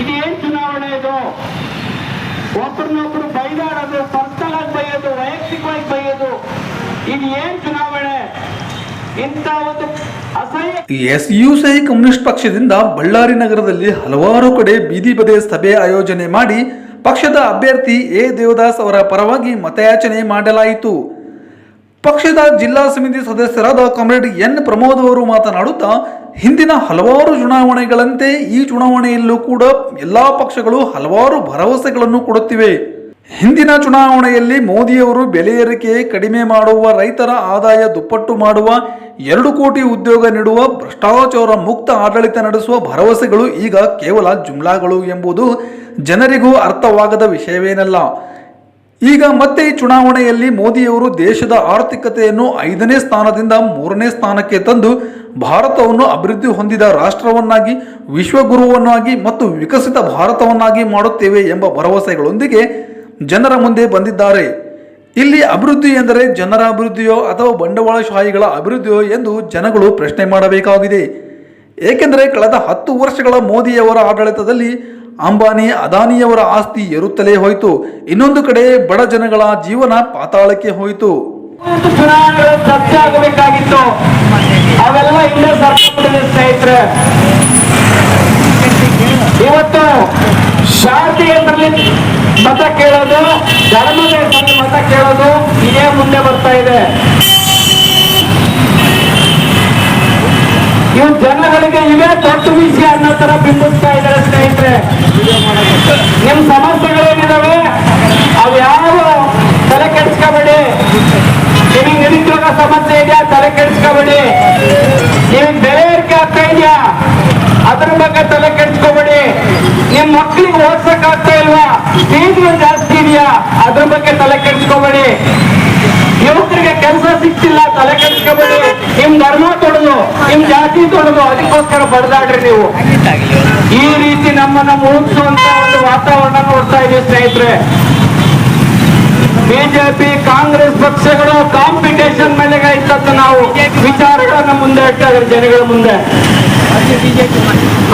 ಇದೇನ್ ಚುನಾವಣೆ ಇದು? ಒಬ್ರನ್ನೊಬ್ರು ಬೈದಾಡೋದು, ಪರ್ಸನಲ್ ಆಗಿ ಬೈಯೋದು, ವೈಯಕ್ತಿಕವಾಗಿ ಬೈಯೋದು ಇದು ಏನ್ ಚುನಾವಣೆ? ಇಂಥ ಒಂದು ಎಸ್ ಯು ಸೈ ಕಮ್ಯುನಿಸ್ಟ್ ಪಕ್ಷದಿಂದ ಬಳ್ಳಾರಿ ನಗರದಲ್ಲಿ ಹಲವಾರು ಕಡೆ ಬೀದಿ ಬದೆ ಸಭೆ ಆಯೋಜನೆ ಮಾಡಿ ಪಕ್ಷದ ಅಭ್ಯರ್ಥಿ ಎ ದೇವದಾಸ್ ಅವರ ಪರವಾಗಿ ಮತಯಾಚನೆ ಮಾಡಲಾಯಿತು. ಪಕ್ಷದ ಜಿಲ್ಲಾ ಸಮಿತಿ ಸದಸ್ಯರಾದ ಕಾಮ್ರೇಡ್ ಎನ್ ಪ್ರಮೋದ್ ಅವರು ಮಾತನಾಡುತ್ತಾ ಹಿಂದಿನ ಹಲವಾರು ಚುನಾವಣೆಗಳಂತೆ ಈ ಚುನಾವಣೆಯಲ್ಲೂ ಕೂಡ ಎಲ್ಲಾ ಪಕ್ಷಗಳು ಹಲವಾರು ಭರವಸೆಗಳನ್ನು ಕೊಡುತ್ತಿವೆ. ಹಿಂದಿನ ಚುನಾವಣೆಯಲ್ಲಿ ಮೋದಿಯವರು ಬೆಲೆ ಏರಿಕೆ ಕಡಿಮೆ ಮಾಡುವ, ರೈತರ ಆದಾಯ ದುಪ್ಪಟ್ಟು ಮಾಡುವ, ಎರಡು ಕೋಟಿ ಉದ್ಯೋಗ ನೀಡುವ, ಭ್ರಷ್ಟಾಚಾರ ಮುಕ್ತ ಆಡಳಿತ ನಡೆಸುವ ಭರವಸೆಗಳು ಈಗ ಕೇವಲ ಜುಮ್ಲಾಗಳು ಎಂಬುದು ಜನರಿಗೂ ಅರ್ಥವಾಗದ ವಿಷಯವೇನಲ್ಲ. ಈಗ ಮತ್ತೆ ಈ ಚುನಾವಣೆಯಲ್ಲಿ ಮೋದಿಯವರು ದೇಶದ ಆರ್ಥಿಕತೆಯನ್ನು ಐದನೇ ಸ್ಥಾನದಿಂದ ಮೂರನೇ ಸ್ಥಾನಕ್ಕೆ ತಂದು ಭಾರತವನ್ನು ಅಭಿವೃದ್ಧಿ ಹೊಂದಿದ ರಾಷ್ಟ್ರವನ್ನಾಗಿ, ವಿಶ್ವಗುರುವನ್ನಾಗಿ ಮತ್ತು ವಿಕಸಿತ ಭಾರತವನ್ನಾಗಿ ಮಾಡುತ್ತೇವೆ ಎಂಬ ಭರವಸೆಗಳೊಂದಿಗೆ ಜನರ ಮುಂದೆ ಬಂದಿದ್ದಾರೆ. ಇಲ್ಲಿ ಅಭಿವೃದ್ಧಿ ಎಂದರೆ ಜನರ ಅಭಿವೃದ್ಧಿಯೋ ಅಥವಾ ಬಂಡವಾಳಶಾಹಿಗಳ ಅಭಿವೃದ್ಧಿಯೋ ಎಂದು ಜನಗಳು ಪ್ರಶ್ನೆ ಮಾಡಬೇಕಾಗಿದೆ. ಏಕೆಂದರೆ ಕಳೆದ ಹತ್ತು ವರ್ಷಗಳ ಮೋದಿಯವರ ಆಡಳಿತದಲ್ಲಿ ಅಂಬಾನಿ ಅದಾನಿಯವರ ಆಸ್ತಿ ಏರುತ್ತಲೇ ಹೋಯಿತು. ಇನ್ನೊಂದು ಕಡೆ ಬಡ ಜನಗಳ ಜೀವನ ಪಾತಾಳಕ್ಕೆ ಹೋಯಿತು. ಇವತ್ತು ಶಾಂತಿ ಮತ ಕೇಳೋದು, ಧರ್ಮದ ಮತ ಕೇಳೋದು ಇದೇ ಮುಂದೆ ಬರ್ತಾ ಇದೆ. ಇವು ಜನಗಳಿಗೆ ಇವೇ ದೊಡ್ಡ ವಿಷಯ ಅನ್ನೋ ತರ ಬಿಂಬಿಸ್ತಾ ಇದ್ದಾರೆ ಸ್ನೇಹಿತರೆ. ನಿಮ್ ಸಮಸ್ಯೆಗಳೇನಿದಾವೆ? ಅವು ಯಾವ ತಲೆ ಕೆಡಿಸ್ಕೋಬೇಡಿ. ನಿಮಗೆ ನಿರುದ್ಯೋಗ ಸಮಸ್ಯೆ ಇದೆಯಾ ತಲೆ ಕೆಡಿಸ್ಕೋಬೇಡಿ. ನಿಮಗೆ ಬೆಲೆ ಏರಿಕೆ ಆಗ್ತಾ ಇದೆಯಾ? ಅದ್ರ ಬಗ್ಗೆ ತಲೆ ಕೆಡಿಸ್ಕೋಬೇಡಿ. ನಿಮ್ ಮಕ್ಳಿಗೆ ಓದ್ಸಕ್ ಆಗ್ತಾ ಇಲ್ವಾ? ಫೀಸ್ಗಳು ಜಾಸ್ತಿ ಇದೆಯಾ? ಅದ್ರ ಬಗ್ಗೆ ತಲೆ ಕೆಡಿಸ್ಕೋಬೇಡಿ. ಕೆಲಸ ಸಿಕ್ತಿಲ್ಲ ತಲೆ ಕೆಡಿಸ್ಕೋಬೇಡಿ. ನಿಮ್ ಧರ್ಮ ತೊಡದು, ನಿಮ್ ಜಾತಿ ತೊಡದು, ಅದಕ್ಕೋಸ್ಕರ ಬಡದಾಡ್ರಿ ನೀವು. ಈ ರೀತಿ ನಮ್ಮನ್ನ ಮುಳುಗಿಸುವಂತ ಒಂದು ವಾತಾವರಣ ನೋಡ್ತಾ ಇದೀವಿ, ಸ್ನೇಹಿತರೆ. ಬಿಜೆಪಿ, ಕಾಂಗ್ರೆಸ್ ಪಕ್ಷಗಳು ಕಾಂಪಿಟೇಷನ್ ಮೇಲೆ ಇಟ್ಟದ್ದು ನಾವು. ವಿಚಾರಗಳನ್ನ ಮುಂದೆ ಇಟ್ಟಾಗ ಜನಗಳ ಮುಂದೆ.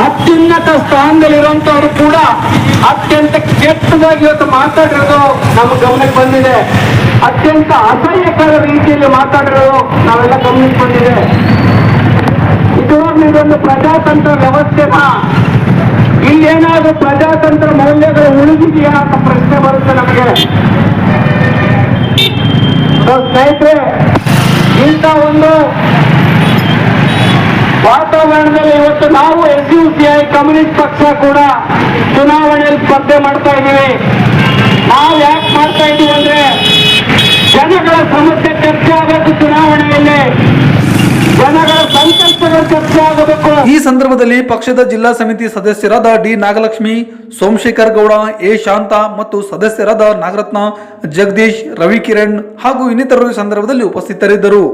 ಅತ್ಯುನ್ನತ ಸ್ಥಾನದಲ್ಲಿರುವಂತವ್ರು ಕೂಡ ಅತ್ಯಂತ ಕೆಟ್ಟದಾಗಿ ಇವತ್ತು ಮಾತಾಡಿರೋದು ನಮ್ಮ ಗಮನಕ್ಕೆ ಬಂದಿದೆ. ಅತ್ಯಂತ ಅಸಹ್ಯಕರ ರೀತಿಯಲ್ಲಿ ಮಾತಾಡಲು ನಾವೆಲ್ಲ ಗಮನಿಸಿಕೊಂಡಿದೆ. ಇದು ಇದೊಂದು ಪ್ರಜಾತಂತ್ರ ವ್ಯವಸ್ಥೆನ ಇಲ್ಲೇನಾದ್ರೂ ಪ್ರಜಾತಂತ್ರ ಮೌಲ್ಯಗಳು ಉಳಿದಿದೆಯಾ ಅಂತ ಪ್ರಶ್ನೆ ಬರುತ್ತೆ ನಮಗೆ. ಸ್ನೇಹಿತರೆ, ಇಂಥ ಒಂದು ವಾತಾವರಣದಲ್ಲಿ ಇವತ್ತು ನಾವು S U C I communist ಪಕ್ಷ ಕೂಡ ಚುನಾವಣೆಯಲ್ಲಿ ಸ್ಪರ್ಧೆ ಮಾಡ್ತಾ ಇದ್ದೀವಿ. ನಾವು ಯಾಕೆ ಮಾಡ್ತಾ ಇದ್ದೀವಿ ಅಂದ್ರೆ ಜನಗಳ ಸಮಸ್ಯೆ ಚರ್ಚೆ ಆಗಬೇಕು ಚುನಾವಣೆಯಲ್ಲಿ ಜನಗಳ ಸಂಕಲ್ಪಗಳು ಚರ್ಚೆ ಆಗಬೇಕು ಈ ಸಂದರ್ಭದಲ್ಲಿ ಪಕ್ಷದ ಜಿಲ್ಲಾ ಸಮಿತಿ ಸದಸ್ಯರಾದ ಡಿ ನಾಗಲಕ್ಷ್ಮಿ, ಸೋಮಶೇಖರ್ ಗೌಡ, ಎ ಶಾಂತ ಮತ್ತು ಸದಸ್ಯರಾದ ನಾಗರತ್ನ, ಜಗದೀಶ್, ರವಿಕಿರಣ್ ಹಾಗೂ ಇನ್ನಿತರರು ಸಂದರ್ಭದಲ್ಲಿ ಉಪಸ್ಥಿತರಿದ್ದರು.